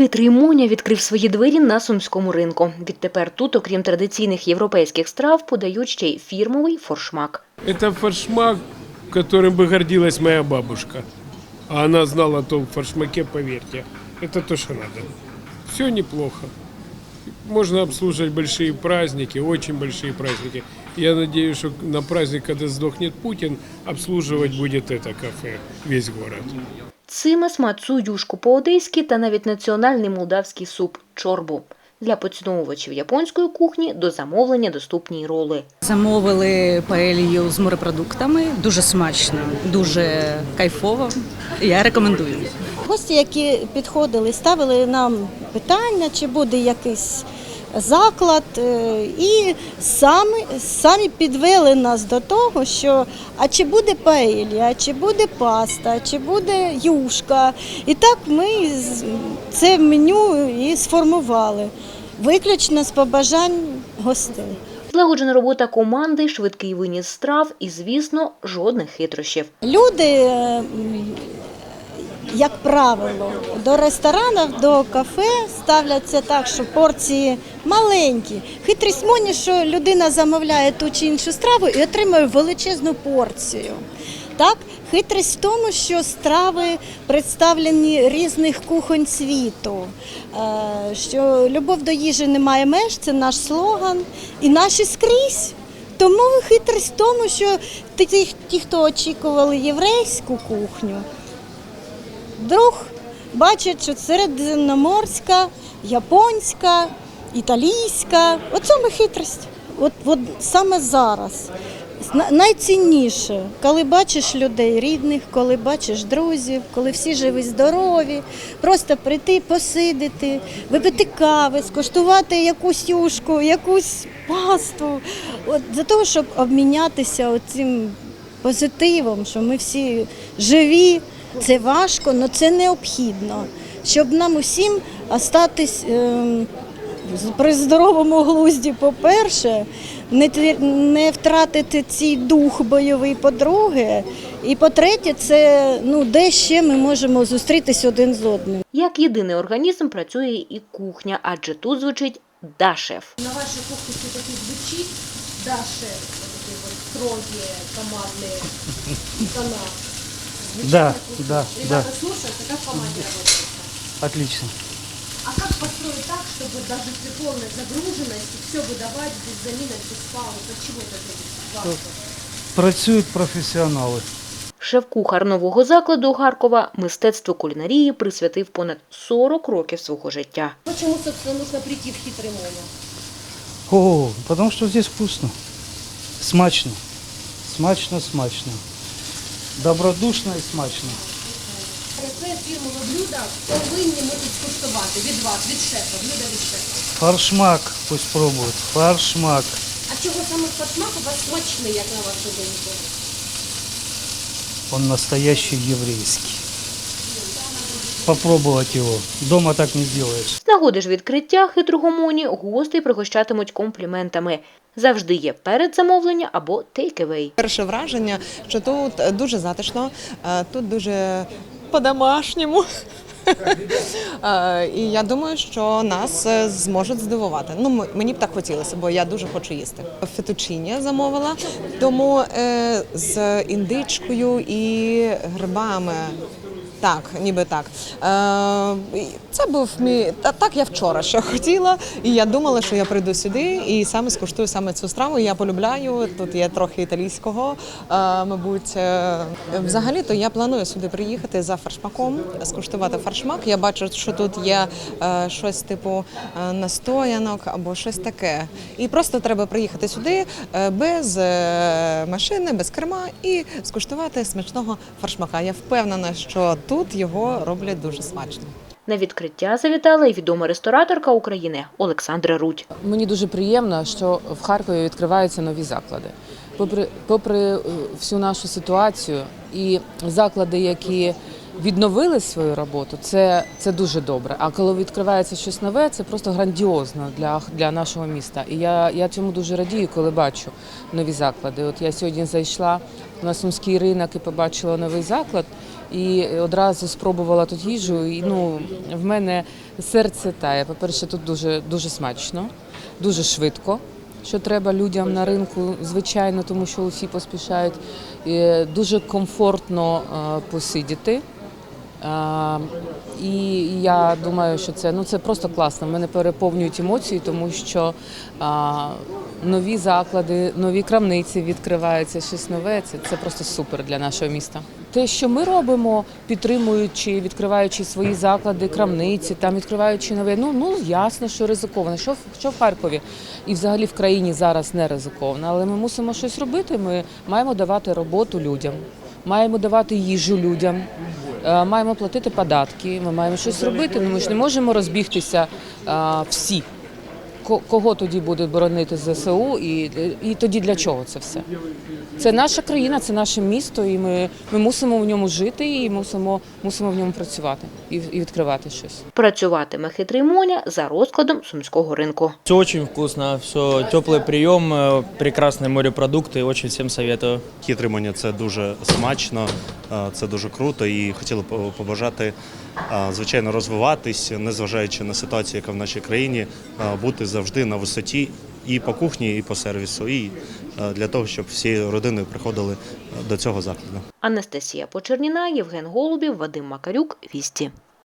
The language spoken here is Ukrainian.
Хитрий Моня відкрив свої двері на сумському ринку. Відтепер тут, окрім традиційних європейських страв, подають ще й фірмовий форшмак. Это форшмак, которым бы гордилась моя бабушка. А она знала о том форшмаке, поверьте. Это то, что надо. Все неплохо. Можно обслуживать большие праздники, очень большие праздники. Я надеюсь, что на праздник, когда сдохнет Путин, обслуживать будет это кафе, весь город. Цимес, мацу, юшку по-одеськи та навіть національний молдавський суп чорбу. Для поціновувачів японської кухні до замовлення доступні й роли. Замовили паелью з морепродуктами. Дуже смачно, дуже кайфово. Я рекомендую. Гості, які підходили, ставили нам питання, чи буде якийсь заклад, е, і самі, самі підвели нас до того, що а чи буде паелія, а чи буде паста, а чи буде юшка. І так ми це меню і сформували, виключно з побажань гостей. Злагоджена робота команди, швидкий виніс страв і, звісно, жодних хитрощів. Люди, як правило, до ресторанів, до кафе ставляться так, що порції маленькі. Хитрість моні, що людина замовляє ту чи іншу страву і отримує величезну порцію. Так, хитрість в тому, що страви представлені різних кухонь світу. Е, Що любов до їжі не має меж, це наш слоган, і наші скрізь. Тому хитрість в тому, що ті, ті, ті, хто очікували єврейську кухню, вдруг бачать, що середземноморська, японська, італійська. От саме хитрість. От, от саме зараз. Найцінніше, коли бачиш людей рідних, коли бачиш друзів, коли всі живі, здорові, просто прийти, посидити, випити кави, скуштувати якусь юшку, якусь пасту, от для того, щоб обмінятися цим позитивом, що ми всі живі. Це важко, але це необхідно, щоб нам усім остатись ем, при здоровому глузді, по-перше, не, не втратити цей дух бойовий, по-друге, і по-третє, це ну, де ще ми можемо зустрітись один з одним. Як єдиний організм працює і кухня, адже тут звучить «да-шеф». На вашей кухне все-таки звучит Даша, вот такие вот строгие командные тона. Звучит Да, на кухне? да, да. Ребята слушаются, как в команде работают? Отлично. А как построить так, чтобы даже при полной загруженности все выдавать без заминок, без пауз? От чего это зависит? Важно. Працюють професіонали. Шеф-кухар нового закладу Харкова мистецтву кулінарії присвятив понад 40 років свого життя. Почему, собственно, нужно прийти в хитрый моно? О, потому что здесь вкусно. Смачно. Смачно, смачно. Добродушно і смачно. Яке фірмове блюдо повинні можуть скуштувати від вас, від шефа, блюдо від шефа. Фаршмак пусть пробують. Фаршмак. А чого саме форшмак у вас смачний, як на вашу думку? Он настоящий еврейский. Попробовать его. Дома так не сделаешь. З нагоди ж відкриття хитрого моні гостей пригощатимуть компліментами. Завжди є передзамовлення або take-away. Перше враження, що тут дуже затишно, е, тут дуже по-домашньому. Е, І я думаю, що нас е, зможуть здивувати. Ну, мені б так хотілося, бо я дуже хочу їсти. Фетучині замовила, тому е, з індичкою і грибами. Так, ніби так. Е, це був мій та так. Я вчора ще хотіла, і я думала, що я прийду сюди і саме скуштую саме цю страву. Я полюбляю. Тут є трохи італійського, е, мабуть. Е, Взагалі-то я планую сюди приїхати за фаршмаком, скуштувати фаршмак. Я бачу, що тут є щось типу настоянок або щось таке. І просто треба приїхати сюди без машини, без керма і скуштувати смачного фаршмака. Я впевнена, що тут його роблять дуже смачно. На відкриття завітала і відома рестораторка України Олександра Рудь. Мені дуже приємно, що в Харкові відкриваються нові заклади. Попри, попри е, всю нашу ситуацію і заклади, які відновили свою роботу, це, це дуже добре. А коли відкривається щось нове, це просто грандіозно для, для нашого міста. І я, я цьому дуже радію, коли бачу нові заклади. От я сьогодні зайшла на сумський ринок і побачила новий заклад. І одразу спробувала тут їжу. І ну, в мене серце тає. По-перше, тут дуже, дуже смачно, дуже швидко. Що треба людям на ринку, звичайно, тому що усі поспішають. Дуже комфортно е, посидіти. А, І я думаю, що це ну це просто класно. Мене переповнюють емоції, тому що а, нові заклади, нові крамниці відкриваються, щось нове. Це, це просто супер для нашого міста. Те, що ми робимо, підтримуючи, відкриваючи свої заклади, крамниці, там відкриваючи нове, ну ну ясно, що ризиковано. Що що в Харкові і взагалі в країні зараз не ризиковано, але ми мусимо щось робити. Ми маємо давати роботу людям. Маємо давати їжу людям, е, маємо платити податки, ми маємо щось робити. Ну ми ж не можемо розбігтися е, всі Ко- Кого тоді будуть боронити ЗСУ, і, і тоді для чого це все? Це наша країна, це наше місто, і ми, ми мусимо в ньому жити і мусимо, мусимо в ньому працювати і, і відкривати щось. Працюватиме хитрий Моня за розкладом сумського ринку. Все очень вкусно, все теплый прием, э, прекрасные морепродукты, очень всем советую. Хитримання це дуже смачно, е, це дуже круто і хотіли б побажати, е, звичайно, розвиватись, незважаючи на ситуацію, яка в нашій країні, бути завжди на висоті і по кухні, і по сервісу, і для того, щоб всі родини приходили до цього закладу. Анастасія Почерніна, Євген Голубів, Вадим Макарюк, Вісті.